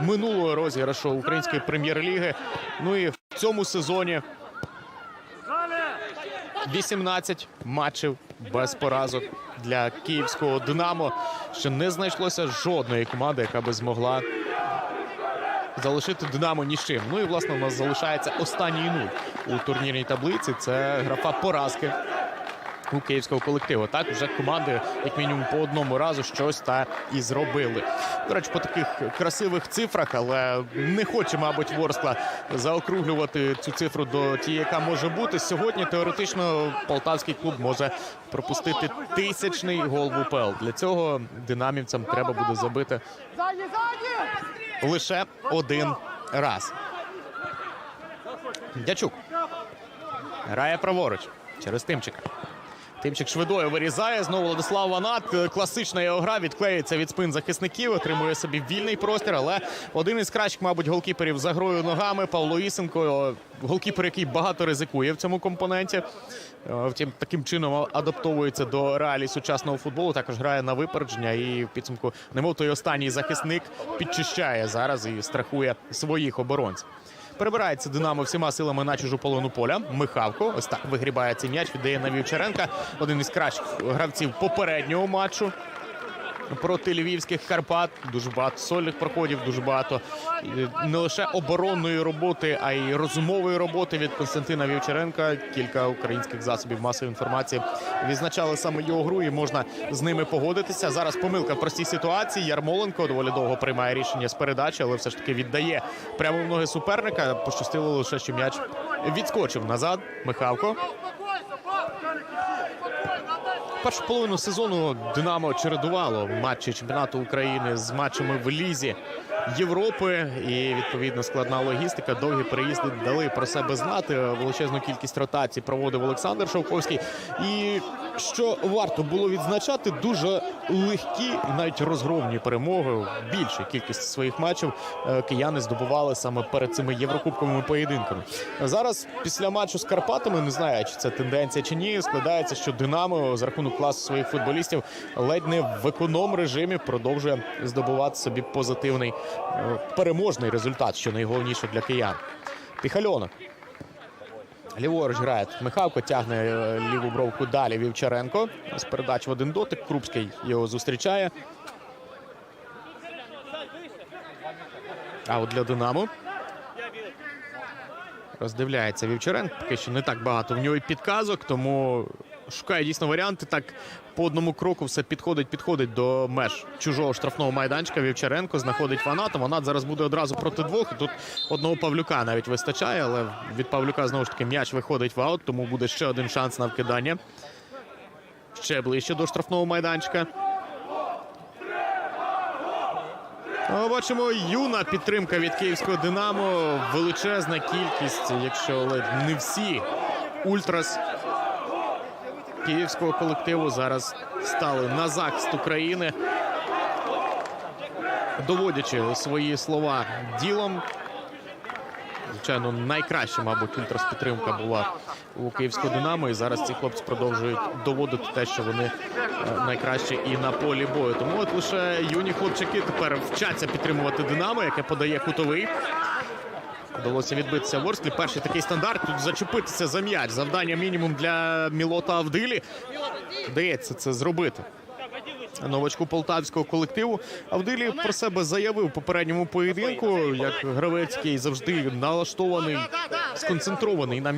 минулого розіграшу української прем'єр-ліги. Ну і в цьому сезоні 18 матчів без поразок для київського Динамо. Ще не знайшлося жодної команди, яка би змогла залишити Динамо ні з чим. Ну і власне у нас залишається останній нуль у турнірній таблиці. Це графа поразки у київського колективу. Так вже команди, як мінімум, по одному разу щось та і зробили. До речі, по таких красивих цифрах, але не хоче, мабуть, Ворскла заокруглювати цю цифру до тієї, яка може бути. Сьогодні теоретично полтавський клуб може пропустити тисячний гол в УПЛ. Для цього динамівцям треба буде забити лише один раз. Дячук грає праворуч через Тимчика. Тимчик швидою вирізає. Знову Владислав Ванат. Класична його гра відклеїться від спин захисників. Отримує собі вільний простір. Але один із кращих, мабуть, голкіперів за грою ногами. Павло Ісенко. Голкіпер, який багато ризикує в цьому компоненті. Е, Втім, таким чином адаптовується до реалій сучасного футболу. Також грає на випередження. І в підсумку, немов той останній захисник, підчищає зараз і страхує своїх оборонців. Перебирається Динамо всіма силами на чужу полону поля. Михавко ось так вигрібає цей м'яч, віддає на Вівчаренка. Один із кращих гравців попереднього матчу проти львівських Карпат. Дуже багато сольних проходів, дуже багато е, не лише оборонної роботи, а й розумової роботи від Константина Вівчаренка. Кілька українських засобів масової інформації відзначали саме його гру, і можна з ними погодитися. Зараз помилка в простій ситуації. Ярмоленко доволі довго приймає рішення з передачі, але все ж таки віддає прямо в ноги суперника. Пощастило лише, що м'яч відскочив назад. Михавко. Першу половину сезону Динамо чередувало матчі чемпіонату України з матчами в Лізі Європи. І відповідно складна логістика. Довгі переїзди дали про себе знати. Величезну кількість ротацій проводив Олександр Шовковський. І що варто було відзначати, дуже легкі навіть розгромні перемоги. В більшій кількості своїх матчів е, кияни здобували саме перед цими єврокубковими поєдинками. Зараз після матчу з Карпатами не знаю, чи це тенденція чи ні. Складається, що Динамо за рахунок класу своїх футболістів ледь не в економ режимі продовжує здобувати собі позитивний переможний результат, що найголовніше для киян. Піхальонок. Ліворуч грає Михавко, тягне е, ліву бровку далі Вівчаренко. З передач в один дотик. Крупський його зустрічає. А от для Динамо. Роздивляється Вівчаренко. Поки що не так багато в нього і підказок, тому шукає дійсно варіанти. Так по одному кроку все підходить, підходить до меж чужого штрафного майданчика. Вівчаренко знаходить Ваната. Ванат зараз буде одразу проти двох. Тут одного Павлюка навіть вистачає, але від Павлюка знову ж таки м'яч виходить в аут, тому буде ще один шанс на вкидання. Ще ближче до штрафного майданчика. Бачимо юна підтримка від київського Динамо. Величезна кількість, якщо ледь не всі ультрас київського колективу зараз стали на захист України, доводячи свої слова ділом. Звичайно, найкраща, мабуть, ультрас підтримка була у київського Динамо. І зараз ці хлопці продовжують доводити те, що вони е, найкращі і на полі бою. Тому от лише юні хлопчики тепер вчаться підтримувати Динамо, яке подає кутовий. Вдалося відбитися Ворсклі. Перший такий стандарт. Тут зачепитися за м'яч. Завдання мінімум для Мілота Авдилі. Вдається це зробити. Новачку полтавського колективу Авдилі про себе заявив у попередньому поєдинку, як гравець, який завжди налаштований, сконцентрований на